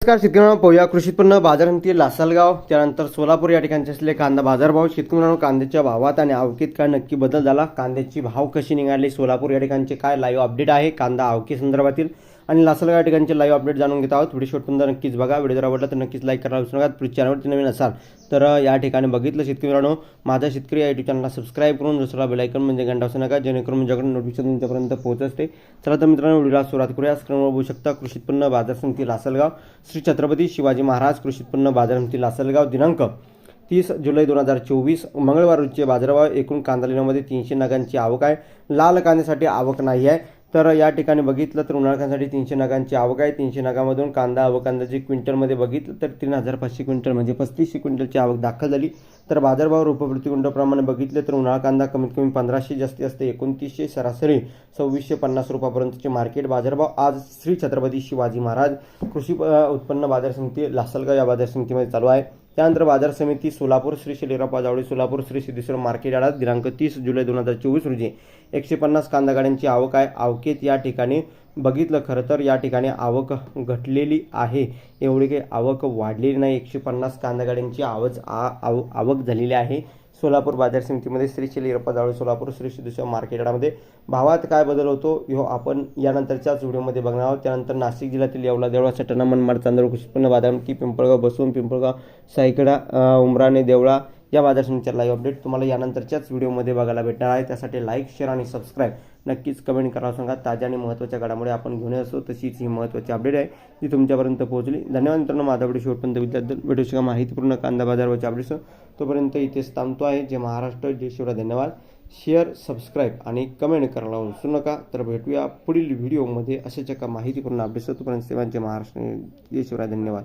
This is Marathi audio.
नमस्कार शेतकऱ्यांना पाहूया कृषी उत्पन्न बाजार समिती लासलगाव. त्यानंतर सोलापूर या ठिकाणचे असलेले कांदा बाजारभाव शेतकऱ्यांना कांद्याच्या भावात आणि आवकीत काय नक्की बदल झाला? कांद्याची भाव कशी निघाली? सोलापूर या ठिकाणचे काय लाईव्ह अपडेट आहे? कांदा आवकी संदर्भातील आणि लासलगाव या ठिकाणचे लाईव्ह अपडेट जाणून घेत आहोत. व्हिडिओ शेवटपर्यंत नक्कीच बघा. व्हिडिओ जर आवडला तर नक्कीच लाईक करायला विसरू नका. प्लीज चॅनलवरती नवीन असाल तर या ठिकाणी बघितलं शेतकरी मित्रांनो माझा शेतकरी या युट्यूब चॅनलला सबस्क्राईब करून दुसरा बेलायकन म्हणजे घंटा असू नका जेणेकरून माझ्याकडे नोटिफिकेशन तुमच्यापर्यंत पोहोचते. असते चला तर मित्रांनो व्हिडिओला सुरुवात करूया. स्क्रीनवर बघू शकता कृषी उत्पन्न बाजार समिती लासलगाव. श्री छत्रपती शिवाजी महाराज कृषी उत्पन्न बाजार समिती लासलगाव दिनांक तीस जुलै दोन हजार चोवीस. मंगळवार रोजचे बाजारभाव एकूण कांदा लिलावामध्ये तीनशे नगांची आवक आहे. लाल कांद्यासाठी आवक नाही आहे. तर या ठिकाणी बघितलं तर उन्हाळ तीनशे नगांची आवक आहे. तीनशे नगामधून कांदा आवक अंदाजे क्विंटलमध्ये बघितलं तर तीन हजार पाचशे क्विंटल म्हणजे पस्तीसशे क्विंटलची आवक दाखल झाली. तर बाजारभाव रुपये क्विंटलप्रमाणे बघितले तर उन्हाळा कांदा कमीत कमी पंधराशे जास्ती असते. एकोणतीसशे सरासरी सव्वीसशे पन्नास रुपयापर्यंतचे मार्केट बाजारभाव. आज श्री छत्रपती शिवाजी महाराज कृषी उत्पन्न बाजार समिती लासलगाव या बाजार समितीमध्ये चालू आहे. त्यानंतर बाजार समिती सोलापूर श्री शेलेराव पाजावळे सोलापूर श्री सिद्धेश्वर मार्केट यार्डात दिनांक तीस जुलै दोन हजार चोवीस रोजी एकशे पन्नास कांदा गाड्यांची आवक आहे. आवकेत या ठिकाणी बघितलं खरं तर या ठिकाणी आवक घटलेली आहे. एवढी काही आवक वाढलेली नाही. एकशे पन्नास कांदा गाड्यांची आवज आ- आव आवक झालेली आहे. सोलापूर बाजार समितीमध्ये श्री शिलिरप्पा जावळे सोलापूर श्री सिद्धेश्वर मार्केट भावात काय बदल होतो ह्यो आपण यानंतरच्याच व्हिडिओमध्ये बघणार आहोत. त्यानंतर नाशिक जिल्ह्यातील येवला देवळा सटना मनमाड चांदोड कृषी उत्पन्न बाजार पिंपळगाव बसवून पिंपळगाव सायकडा उमराणे देवळा या बाजार समितीला लाईव्ह अपडेट तुम्हाला यानंतरच्याच व्हिडिओमध्ये बघायला भेटणार आहे. त्यासाठी लाईक शेअर आणि सबस्क्राईब नक्कीच कमेंट करा. सांगा ताज्या आणि महत्त्वाच्या घडामोडी आपण घेऊन असतो. तशीच ही महत्त्वाची अपडेट आहे. जी तुमच्यापर्यंत पोहोचली. धन्यवाद मित्रांनो. माझा व्हिडिओ शेवटपर्यंत बघितल्याबद्दल भेटू शकता माहितीपूर्ण कांदा बाजारवरची अपडेट्स तोपर्यंत इथेच थांबतो आहे. जे महाराष्ट्र. जय शिवराय. धन्यवाद. शेअर सबस्क्राईब आणि कमेंट करायला विसरू नका. तर भेटूया पुढील व्हिडिओमध्ये अशाच एका माहितीपूर्ण अपडेट्स तोपर्यंत सेवांचे महाराष्ट्र. जय शिवराय. धन्यवाद.